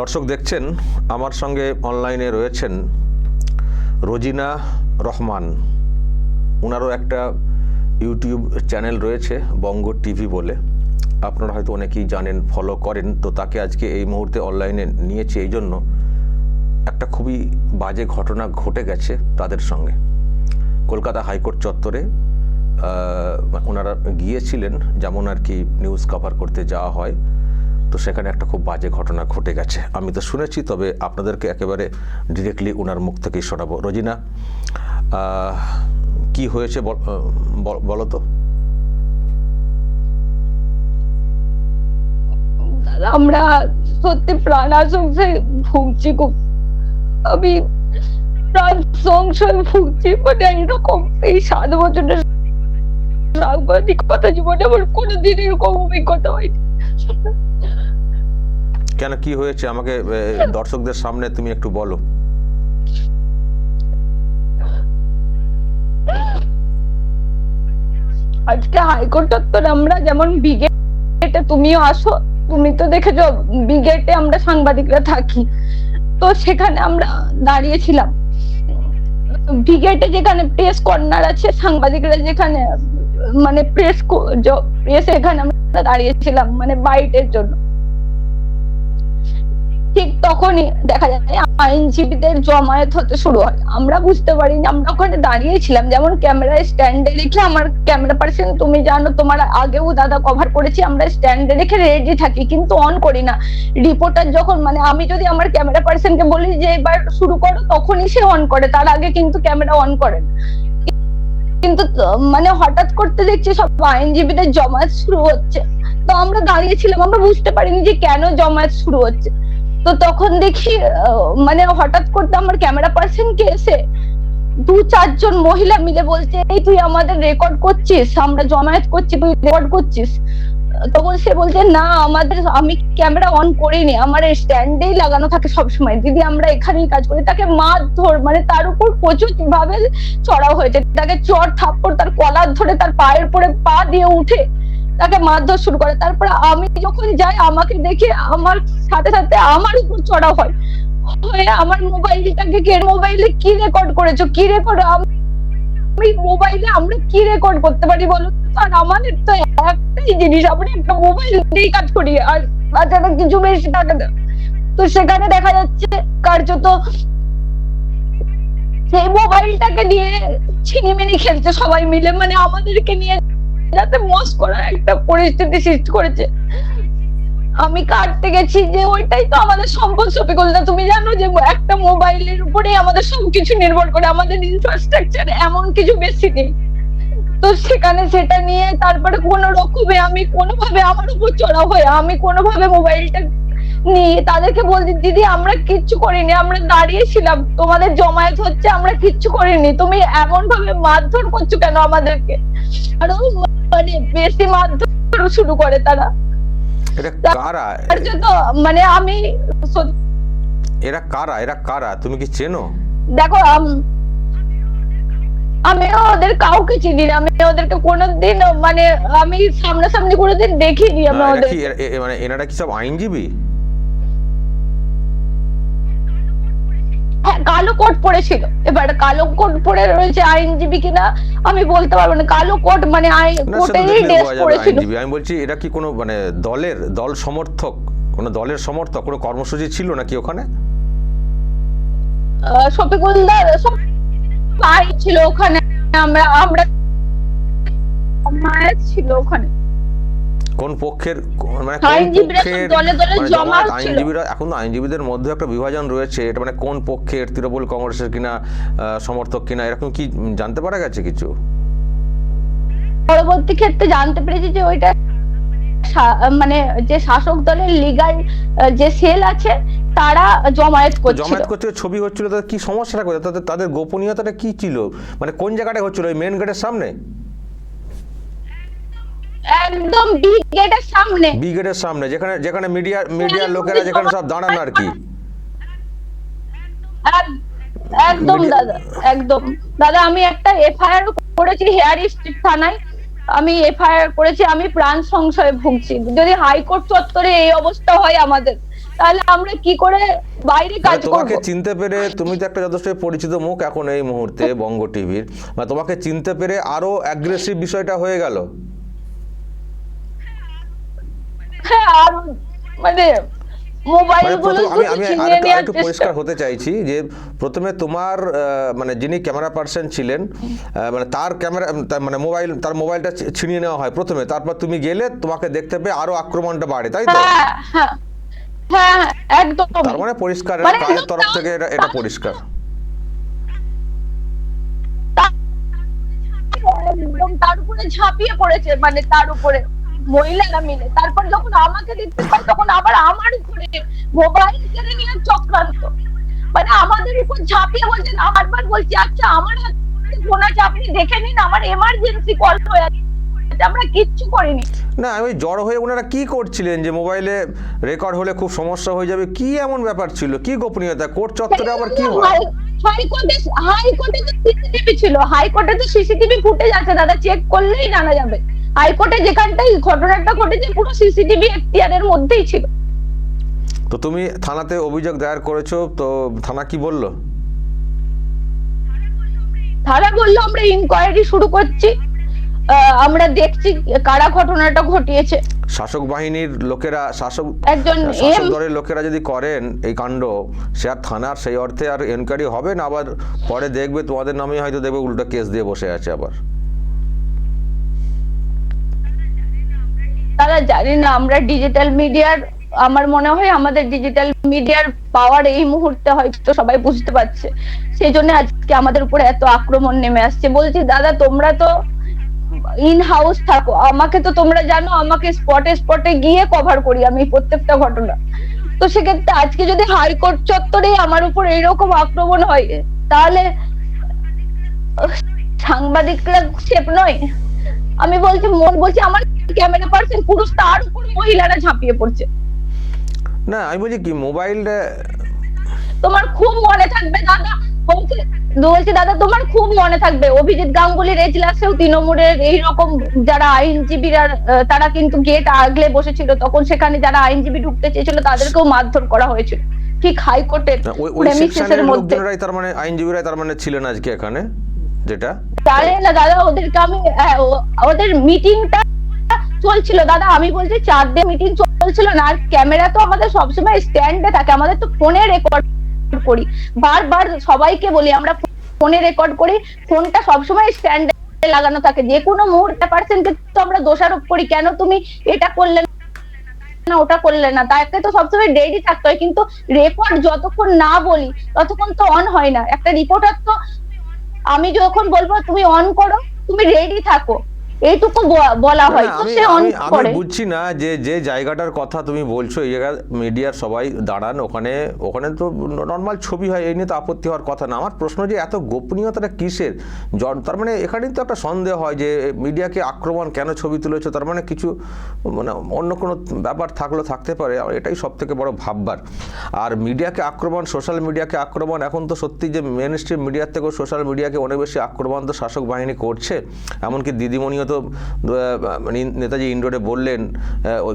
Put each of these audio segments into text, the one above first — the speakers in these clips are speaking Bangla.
দর্শক দেখছেন, আমার সঙ্গে অনলাইনে রয়েছেন রোজিনা রহমান। ওনারও একটা ইউটিউব চ্যানেল রয়েছে, বঙ্গ টিভি বলে। আপনারা হয়তো অনেকেই জানেন ফলো করেন, তো তাকে আজকে এই মুহূর্তে অনলাইনে নিয়েছে, এই জন্য একটা খুবই বাজে ঘটনা ঘটে গেছে তাদের সঙ্গে। কলকাতা হাইকোর্ট চত্বরে ওনারা গিয়েছিলেন, যেমন আর কি নিউজ কভার করতে যাওয়া হয়। তো সেখানে একটা খুব বাজে ঘটনা ঘটে গেছে। আমি তো শুনেছি, তবে আপনাদেরকে একেবারে ডিরেক্টলি ওনার মুখ থেকেই শোনাবো। রোজিনা কি হয়েছে বল- তো। আমরা সত্যি প্রাণ ভুগছি খুব। আমি প্রাণ ভুগছি মানে এরকম এই সাত বছরের সাংবাদিকতা জীবনে আমার কোনোদিন এরকম অভিজ্ঞতা হয়নি। কেন, কি হয়েছে? আমাকে দর্শকদের সামনে তুমি একটু বলো। আজকে হাইকোর্ট আমরা যেমন বিগেটে তুমিও আসো, তুমি তো দেখেছ, বিগেটে আমরা সাংবাদিকরা থাকি। তো সেখানে আমরা দাঁড়িয়েছিলাম বিগেটে যেখানে প্রেস কর্নার আছে, সাংবাদিকরা যেখানে মানে প্রেস প্রেস এখানে আমরা দাঁড়িয়েছিলাম মানে বাইটের জন্য। ঠিক তখনই দেখা যায় আইনজীবীদের জমায়েত হতে শুরু হয়। আমরা বুঝতে পারিনি, আমরা ওখানে দাঁড়িয়েছিলাম যেমন ক্যামেরায় স্ট্যান্ডে রেখে আমার ক্যামেরা পার্সন, তুমি জানো তোমার আগেও দাদা কভার করেছি, আমরা স্ট্যান্ডে রেখে রেডি থাকি, কিন্তু অন করি না। রিপোর্টার যখন মানে আমি যদি আমার ক্যামেরা পার্সনকে বলি যে এবার শুরু করো, তখনই সে অন করে, তার আগে কিন্তু ক্যামেরা অন করে। কিন্তু মানে হঠাৎ করতে দেখছি সব আইনজীবীদের জমায়েত শুরু হচ্ছে। তো আমরা দাঁড়িয়েছিলাম আমরা বুঝতে পারিনি যে কেন জমায়েত শুরু হচ্ছে। তো তখন দেখি মানে হঠাৎ করতে আমার ক্যামেরা পার্সন কে এসে দু চারজন মহিলা মিলে বলছে, এই তুই আমাদের রেকর্ড করছিস, আমরা জমায়েত করছি, তুই রেকর্ড করছিস? তখন সে বলছে, না, আমাদের, আমি ক্যামেরা অন করিনি, আমার স্ট্যান্ডেই লাগানো থাকে সবসময়। দিদি, আমরা এখানেই কাজ করি। তাকে মারধর মানে তার উপর প্রচুর ভাবে চড়াও হয়েছে। তাকে চর থাপ্পড়, তার কলার ধরে তার পায়ের পরে পা দিয়ে উঠে তাকে মারধর শুরু করে। তারপরে আমি যখন যাই, আমাকে দেখে আমার সাথে সাথে আমার উপর চড়া হয়। হয়ে আমার মোবাইলটাকে কে মোবাইলে কি রেকর্ড করেছ? কি রেকর্ড আমি মোবাইলে আমরা কি রেকর্ড করতে পারি বলো আর আমাদের তো একটাই জিনিস, আমরা একটা মোবাইল দিয়েই কাজ করি। আর তাছাড়া কিছু বেশি টাকা তো সেখানে দেখা যাচ্ছে, কার্যত সেই মোবাইলটাকে নিয়ে ছিনিমিনি খেলছে সবাই মিলে। মানে আমাদেরকে নিয়ে যাতে মস করার একটা পরিস্থিতি সৃষ্টি করেছে। আমি কাটতে গেছি যে ওইটাই তো আমাদের সম্পদ, শফিকুল না তুমি জানো যে একটা মোবাইলের উপরে আমাদের সবকিছু নির্ভর করে, আমাদের ইনফ্রাস্ট্রাকচার এমন কিছু বেশি নেই। তো সেখানে সেটা নিয়ে তারপরে কোনো রকমে আমি কোনোভাবে আমার উপর চড়া হয়ে, আমি কোনোভাবে মোবাইলটা নিয়ে তাদেরকে বলছি দিদি আমরা কিচ্ছু করিনি আমরা দাঁড়িয়েছিলাম তোমাদের জমায়েত হচ্ছে আমরা কিচ্ছু করিনি। তুমি এমন ভাবে মারধর করছ কেন আমাদেরকে? আরও মানে বেশি মারধর শুরু করে তারা। কারা? মানে আমি এরা কারা? এরা কারা? তুমি কি চেনো? দেখো আমি ওদের কাউকে চিনি না। আমি ওদেরকে কোনোদিন মানে আমি সামনাসামনি কোনোদিন দেখিনি আমি ওদের মানে এনারা কি সব আইনজীবী? হ্যাঁ কালো কোট পরেছিল। এবার কালো কোট পরে রয়েছে আইনজীবী কিনা আমি বলতে পারব না। কালো কোট মানে কোটেরই ড্রেস পরেছিল। আমি বলছি এরা কি কোনো মানে দলের দল সমর্থক? কোনো দলের সমর্থক? কোনো কর্মসূচি ছিল নাকি ওখানে? আহ, শফিকুলদার সব ছিল ওখানে। আমরা আমরা মায়ের ছিল ওখানে। কোন পক্ষের মানে কোন পক্ষের দলে দলে মানে জমা জমায়েত ছিল। আইনজীবীরা এখন আইনজীবীদের মধ্যে একটা বিভাজন রয়েছে এটা মানে কোন পক্ষের তৃণমূল কংগ্রেসের কিনা সমর্থক কিনা এরকম কি জানতে পারা গেছে কিছু? পরবর্তী ক্ষেত্রে জানতে পেরেছি যে ওইটা মানে যে শাসক দলের লিগাল যে সেল আছে তারা জমায়েত করছিল। জমায়েত করতে ছবি হচ্ছিল তাদের কি সমস্যাটা কোথায়? তাদের তাদের গোপনীয়তাটা কি ছিল? মানে কোন জায়গাটায় হচ্ছিল? ওই মেন গেটের সামনে? একদম বি গেটের সামনে। বি গেটের সামনে যেখানে যেখানে মিডিয়া মিডিয়ার লোকেরা যেখানে সব দাঁড়ান আর কি। একদম দাদা একদম। দাদা আমি একটা এফআইআর করেছি হেয়ার স্ট্রিট থানায়। আমি এফআইআর করেছি আমি প্রাণ সংশয়ে ভুগছি। যদি হাইকোর্ট চত্বরে এই অবস্থা হয় আমাদের তাহলে আমরা কি করে বাইরে কাজ মানে তোমাকে চিনতে পেরে তুমি তো একটা যথেষ্ট পরিচিত মুখ এখন এই মুহূর্তে বঙ্গ টিভির। মানে তোমাকে চিনতে পেরে আরও অ্যাগ্রেসিভ বিষয়টা হয়ে গেল। আর মানে মানে আমি পরিষ্কার হতে চাইছি যে প্রথমে তোমার মানে যিনি ক্যামেরা পার্সন ছিলেন মানে তার ক্যামেরা মানে মোবাইল তার মোবাইলটা ছিনিয়ে নেওয়া হয় প্রথমে। তারপর তুমি গেলে তোমাকে দেখতে পেয়ে আরও আক্রমণটা বাড়ে তাই তো? হ্যাঁ হ্যাঁ হ্যাঁ একদম। তার মানে পরিষ্কার কাজের তরফ থেকে এটা এটা পরিষ্কার। তার উপরে ঝাঁপিয়ে পড়েছে মানে তার উপরে। মহিলারা মিলে। তারপর যখন আমাকে দেখতে পাই তখন আবার আমার উপরে মোবাইল কেড়ে নিয়ে চক্রান্ত। মানে আমাদের উপর ঝাঁপিয়ে বলছেন বারবার বলছি আচ্ছা আমার ফোন আছে আপনি দেখে নিন আমার এমার্জেন্সি কল হয়ে আছে। আমরা কিচ্ছু করিনি। না আমি জড় হয়ে ওনারা কি করছিলেন যে মোবাইলে রেকর্ড হলে খুব সমস্যা হয়ে যাবে? কি এমন ব্যাপার ছিল? কি গোপনীয়তা? কোর্ট চত্বরে আবার কি হয় হাই- হাইকোর্টে হাইকোর্টে তো সিসিটিভি ছিল। হাইকোর্টে তো সিসিটিভি ফুটেজ আছে দাদা চেক করলেই জানা যাবে। হাইকোর্টে যেখানটাই ঘটনাটা ঘটেছে পুরো সিসিটিভি এখতিয়ারের মধ্যেই ছিল। তো তুমি থানাতে অভিযোগ দায়ের করেছ তো থানা কি বলল? তারা বলল আমরা ইনকোয়ারি শুরু করছি। আমরা দেখছি কারা ঘটনাটা ঘটিয়েছে। শাসক বাহিনীর লোকেরা শাসক একজন শাসক এম দলের লোকেরা যদি করেন এই কাণ্ড সে আর থানার সেই অর্থে আর এনকোয়ারি হবে না আবার পরে দেখবে তোমাদের নামে হয়তো দেখবে উল্টো কেস দিয়ে বসে আছে আবার। তারা জানে না, আমরা ডিজিটাল মিডিয়ার আমার মনে হয় আমাদের ডিজিটাল মিডিয়ার পাওয়ার এই মুহূর্তে হয়তো সবাই বুঝতে পারছে। সেই জন্য আজকে আমাদের উপরে এত আক্রমণ নেমে আসছে। বলছি, দাদা, তোমরা তো ইন হাউস থাকো। আমাকে তো তোমরা জানো, আমাকে স্পটে স্পটে গিয়ে কভার করি আমি প্রত্যেকটা ঘটনা। তো সেক্ষেত্রে আজকে যদি হাইকোর্ট চত্বরে আমার উপর এইরকম আক্রমণ হয়, তাহলে সাংবাদিকরা সেফ নয়। আমি বলছি, মন বলছি আমার ক্যামেরা পার্সন পুরুষ তার উপর মহিলারা ঝাঁপিয়ে পড়ছে। না আমি বলছি কি মোবাইল তোমার খুব মনে থাকবে দাদা। বলছি দাদা তোমার খুব মনে থাকবে। অভিজিৎ গাঙ্গুলির এজলাসেও তৃণমূলের এইরকম যারা আইনজীবীরা তারা কিন্তু গেট আগলে বসেছিল তখন সেখানে যারা আইনজীবী ঢুকতে চেয়েছিল তাদেরকেও মারধর করা হয়েছিল। ঠিক হাইকোর্টের এর মধ্যে। তার মানে আইনজীবীরাই তার মানে ছিলেন আজকে এখানে যেটা? না দাদা ওদেরকে আমি ওদের মিটিংটা চলছিল, দাদা, আমি বলছি চার দিন মিটিং চলছিল না, আর ক্যামেরা তো আমাদের সবসময় স্ট্যান্ডে থাকে, আমাদের তো ফোনে রেকর্ড করি। বারবার সবাইকে বলি, আমরা ফোনে রেকর্ড করি ফোনটা সবসময় স্ট্যান্ডে লাগানো থাকে। যে কোনো মুহূর্তে পার্সেন্টকে তো আমরা দোষারোপ করি, কেন তুমি এটা করলে না, ওটা করলে না? তাকে তো সবসময় রেডি থাকতে হয়, কিন্তু রেকর্ড যতক্ষণ না বলি, ততক্ষণ তো অন হয় না। একটা রিপোর্টার তো, আমি যখন বলব, তুমি অন করো, তুমি রেডি থাকো। এইটুকু বলা হয়। তো সে অন করে বুঝছি না যে যে জায়গাটার কথা তুমি বলছো এই জায়গা মিডিয়ার সবাই দাঁড়ান ওখানে ওখানে তো নর্মাল ছবি হয় এই নিয়ে তো আপত্তি হওয়ার কথা না। আমার প্রশ্ন যে এত গোপনীয়তাটা কিসের? তার মানে এখানেই তো একটা সন্দেহ হয় যে মিডিয়াকে আক্রমণ কেন ছবি তুলেছো? তার মানে কিছু মানে অন্য কোনো ব্যাপার থাকলেও থাকতে পারে আর এটাই সব থেকে বড় ভাববার। আর মিডিয়াকে আক্রমণ সোশ্যাল মিডিয়াকে আক্রমণ এখন তো সত্যি যে মেন স্ট্রিম মিডিয়ার থেকেও সোশ্যাল মিডিয়াকে অনেক বেশি আক্রমণ তো শাসক বাহিনী করছে এমনকি দিদিমণিও তো আহ, মানে নেতাজি ইন্ডোরে বললেন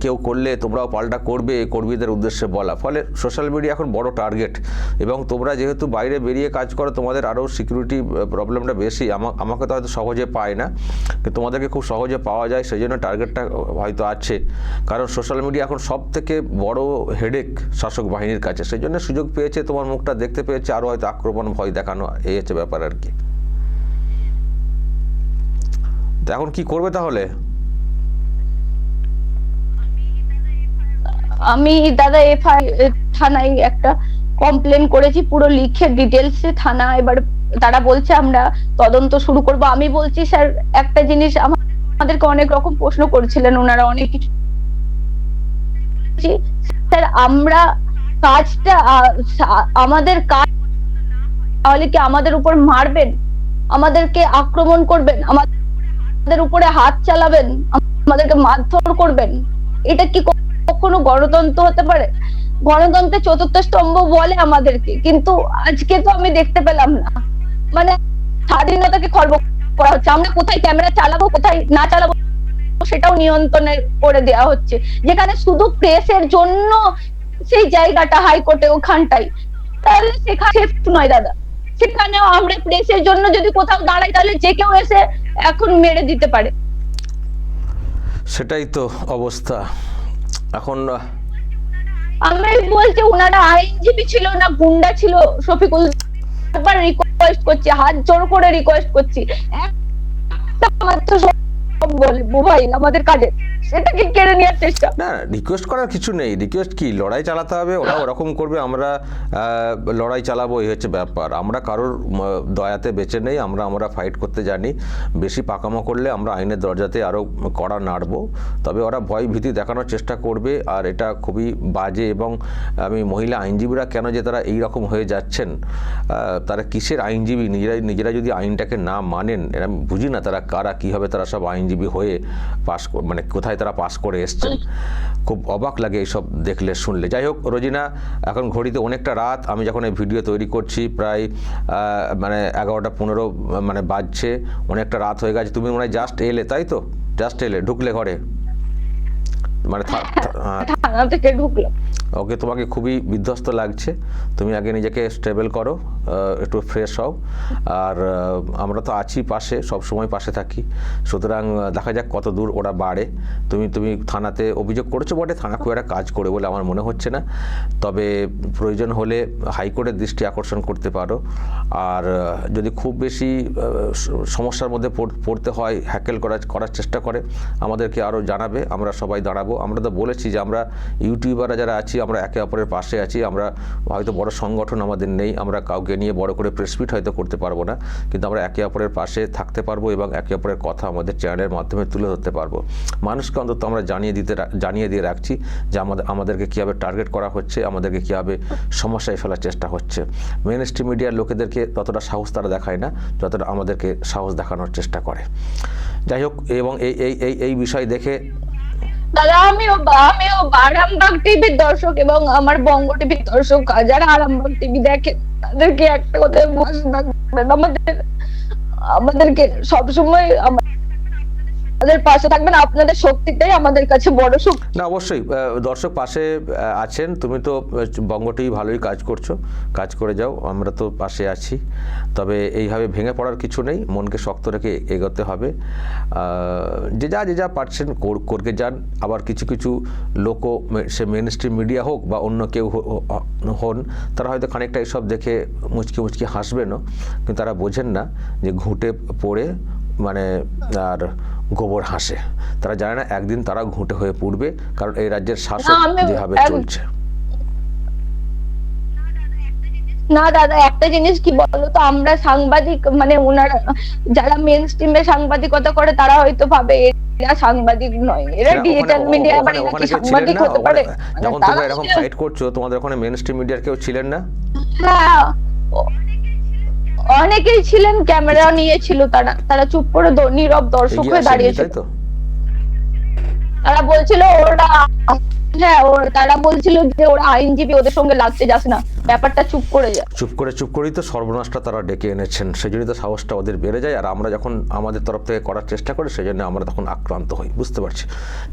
কেউ করলে তোমরাও পাল্টা করবে কর্মীদের উদ্দেশ্যে বলা। ফলে সোশ্যাল মিডিয়া এখন বড় টার্গেট এবং তোমরা যেহেতু বাইরে বেরিয়ে কাজ করো তোমাদের আরও সিকিউরিটি প্রবলেমটা বেশি। আমা- আমাকে তো হয়তো সহজে পায় না তোমাদেরকে খুব সহজে পাওয়া যায় সেই জন্য টার্গেটটা হয়তো আছে। কারণ সোশ্যাল মিডিয়া এখন সব থেকে বড় হেডেক শাসক বাহিনীর কাছে। সেই জন্য সুযোগ পেয়েছে তোমার মুখটা দেখতে পেয়েছে আরও হয়তো আক্রমণ ভয় দেখানো এই হচ্ছে ব্যাপার আর কি। তো এখন কি করবে তাহলে? আমি দাদা এফআই থানায় একটা কমপ্লেন করেছি, পুরো লিখে ডিটেলসে থানা এবার তারা বলছে আমরা তদন্ত শুরু করব। আমি বলছি, স্যার, একটা জিনিস আমাদেরকে অনেক রকম প্রশ্ন করছিলেন, ওনারা অনেক কিছু স্যার, আমরা কাজটা আমাদের কাজ তাহলে কি আমাদের উপর মারবেন? আমাদেরকে আক্রমণ করবেন? আমাদের উপরে হাত চালাবেন, আমাদেরকে মারধর করবেন, এটা কি কখনো গণতন্ত্র হতে পারে? গণতন্ত্রের চতুর্থ স্তম্ভ বলে আমাদেরকে, কিন্তু আজকে তো আমি দেখতে পেলাম না। মানে স্বাধীনতাকে খর্ব করা হচ্ছে। আমরা কোথায় ক্যামেরা চালাবো, কোথায় না চালাবো, সেটাও নিয়ন্ত্রণে করে দেওয়া হচ্ছে। যেখানে শুধু প্রেসের জন্য সেই জায়গাটা হাইকোর্টে ওখানটাই। তাহলে সেখানে নয় দাদা। সেখানেও আমরা প্রেসের জন্য যদি কোথাও দাঁড়াই তাহলে যে কেউ এসে এখন মেরে দিতে পারে। সেটাই তো অবস্থা। এখন আহ, আমি বলছি ওনারা আইনজীবী ছিল না গুন্ডা ছিল শফিকুল। একবার রিকোয়েস্ট করছি হাত জোর করে রিকোয়েস্ট করছি। একটা মাত্র বলে মোবাইল আমাদের কাজে। সেটাকে কেড়ে নেওয়ার চেষ্টা। না রিকোয়েস্ট করার কিছু নেই। রিকোয়েস্ট কি? লড়াই চালাতে হবে, ওরা ওরকম করবে, আমরা লড়াই চালাবো, এই হচ্ছে ব্যাপার। আমরা কারোর দয়াতে বেঁচে নেই, আমরা আমরা ফাইট করতে জানি। বেশি পাকামো করলে আমরা আইনের দরজাতে আরও কড়া নাড়বো। তবে ওরা ভয় ভীতি দেখানোর চেষ্টা করবে, আর এটা খুবই বাজে এবং আমি মহিলা আইনজীবীরা কেন যে তারা এই রকম হয়ে যাচ্ছেন তারা কিসের আইনজীবী? নিজেরাই, নিজেরা যদি আইনটাকে না মানেন, এরা বুঝি না তারা কারা, কীভাবে তারা সব আইনজীবী হয়ে পাশ মানে কোথায় তারা পাশ করে এসছেন। খুব অবাক লাগে এইসব দেখলে, শুনলে। যাই হোক, রোজিনা, এখন ঘড়িতে অনেকটা রাত। আমি যখন এই ভিডিও তৈরি করছি, প্রায় মানে এগারোটা পনেরো মানে বাজছে, অনেকটা রাত হয়ে গেছে। তুমি মনে হয় জাস্ট এলে, তাই তো? জাস্ট এলে, ঢুকলে ঘরে। মানে হ্যাঁ, থানা থেকে ঢুকলো ওকে তোমাকে খুবই বিধ্বস্ত লাগছে। তুমি আগে নিজেকে স্টেবল করো একটু ফ্রেশ হও। আর আমরা তো আছি পাশে সব সময় পাশে থাকি। সুতরাং দেখা যাক কত দূর ওরা বাড়ে। তুমি তুমি থানাতে অভিযোগ করেছ বটে? থানা খুব একটা কাজ করে বলে আমার মনে হচ্ছে না। তবে প্রয়োজন হলে হাইকোর্টের দৃষ্টি আকর্ষণ করতে পারো। আর যদি খুব বেশি সমস্যার মধ্যে পড়তে হয় হ্যাকেল করার করার চেষ্টা করে আমাদেরকে আরও জানাবে। আমরা সবাই দাঁড়াবো। আমরা তো বলেছি যে আমরা ইউটিউবাররা যারা আছি, আমরা একে অপরের পাশে আছি। আমরা হয়তো বড় সংগঠন আমাদের নেই, আমরা কাউকে নিয়ে বড় করে প্রেস মিট হয়তো করতে পারব না। কিন্তু আমরা একে অপরের পাশে থাকতে পারব এবং একে অপরের কথা আমাদের চ্যানেলের মাধ্যমে তুলে ধরতে পারব। মানুষকে অন্তত আমরা জানিয়ে দিতে জানিয়ে দিয়ে রাখছি যে আমাদের আমাদেরকে কীভাবে টার্গেট করা হচ্ছে, আমাদেরকে কীভাবে সমস্যায় ফেলার চেষ্টা হচ্ছে। মেন স্ট্রিম মিডিয়ার লোকেদেরকে ততটা সাহস তারা দেখায় না, যতটা আমাদেরকে সাহস দেখানোর চেষ্টা করে। যাই হোক, এবং এই এই এই বিষয় দেখে দাদা, আমিও আমিও আরামবাগ টিভির দর্শক এবং আমার বঙ্গ টিভির দর্শক, যারা আরামবাগ টিভি দেখে তাদেরকে একটা কথা আমাদের, আমাদেরকে সবসময় আমাদের পাশে থাকবেন আপনাদের শক্তিটাই আমাদের কাছে বড় শক্তি। না অবশ্যই দর্শক পাশে আছেন তুমি তো আহ, বঙ্গ টিভি ভালোই কাজ করছ কাজ করে যাও আমরা তো পাশে আছি তবে এইভাবে ভেঙে পড়ার কিছু নেই মনকে শক্ত রেখে এগোতে হবে যে যা যে যা পারছেন কর- করকে যান আবার কিছু কিছু লোকও মে- সে মেন স্ট্রিম মিডিয়া হোক বা অন্য কেউ হন তারা হয়তো খানিকটা এসব দেখে মুচকি মুচকি হাসবেনও কিন্তু তারা বোঝেন না যে ঘুঁটে পড়ে মানে আর গোবর হাসে। তারা জানে না একদিন তারা ঘুঁটে হয়ে পড়বে কারণ এই রাজ্যের শাসক যেভাবে চলছে। না দাদা একটা জিনিস কি বলতো আমরা সাংবাদিক মানে ওনারা যারা মেন স্ট্রিমে সাংবাদিকতা করে তারা হয়তো ভাবে এরা সাংবাদিক নয়। এরা ডিজিটাল মিডিয়া মানে ছিলেন সাংবাদিক হতে পারে। যখন তারা তোমরা এরকম ফাইট করছ তোমাদের ওখানে মেন স্ট্রিম মিডিয়ার কেউ ছিলেন না? হ্যাঁ ও- অনেকেই ছিলেন ক্যামেরা নিয়েছিল তারা। তারা চুপ করে নীরব দর্শক হয়ে দাঁড়িয়ে দাঁড়িয়েছিল। তারা বলছিল ওরা হ্যাঁ তারা বলছিল যে ওরা আইনজীবী ওদের সঙ্গে লাগতে যাস না। ব্যাপারটা চুপ করে যা চুপ করে, চুপ করেই তো সর্বনাশটা তারা ডেকে এনেছেন। সেই জন্যই তো সাহসটা ওদের বেড়ে যায়, আর আমরা যখন আমাদের তরফ থেকে করার চেষ্টা করি সেই জন্য আমরা তখন আক্রান্ত হই, বুঝতে পারছি।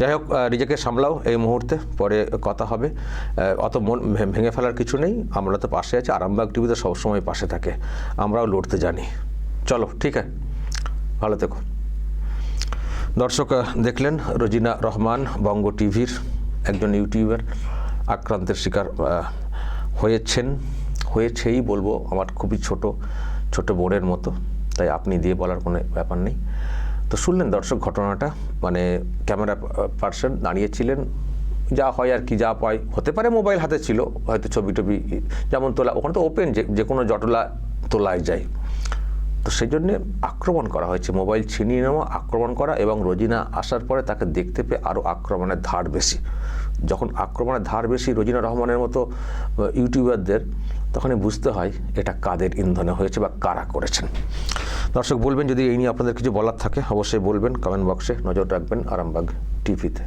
যাই হোক নিজেকে সামলাও এই মুহূর্তে, পরে কথা হবে। অত মন ভেঙে ফেলার কিছু নেই, আমরা তো পাশে আছি, আরামবাগ টিভিতে সবসময় পাশে থাকে, আমরাও লড়তে জানি। চলো, ঠিক আছে, ভালো থেকো। দর্শক দেখলেন রোজিনা রহমান, বঙ্গ টিভির একজন ইউটিউবার, আক্রান্তের শিকার হয়েছেন, হয়েছেই বলব, আমার খুবই ছোট ছোট বোনের মতো, তাই আপনি দিয়ে বলার কোনো ব্যাপার নেই। তো শুনলেন দর্শক ঘটনাটা মানে ক্যামেরা পার্সন দাঁড়িয়েছিলেন, যা হয় আর কি, যা পায়, হতে পারে মোবাইল হাতে ছিল, হয়তো ছবি টবি, যেমন তোলা, ওখানে তো ওপেন, যে যে কোনো জটলা তোলায় যায়। তো সেই জন্যে আক্রমণ করা হয়েছে, মোবাইল ছিনিয়ে নেওয়া, আক্রমণ করা এবং রোজিনা আসার পরে তাকে দেখতে পেয়ে আরও আক্রমণের ধার বেশি। যখন আক্রমণের ধার বেশি রোজিনা রহমানের মতো ইউটিউবারদের, তখনই বুঝতে হয় এটা কাদের ইন্ধনে হয়েছে বা কারা করেছেন। দর্শক, বলবেন যদি এই নিয়ে আপনাদের কিছু বলার থাকে, অবশ্যই বলবেন কমেন্ট বক্সে নজর রাখবেন আরামবাগ টিভিতে।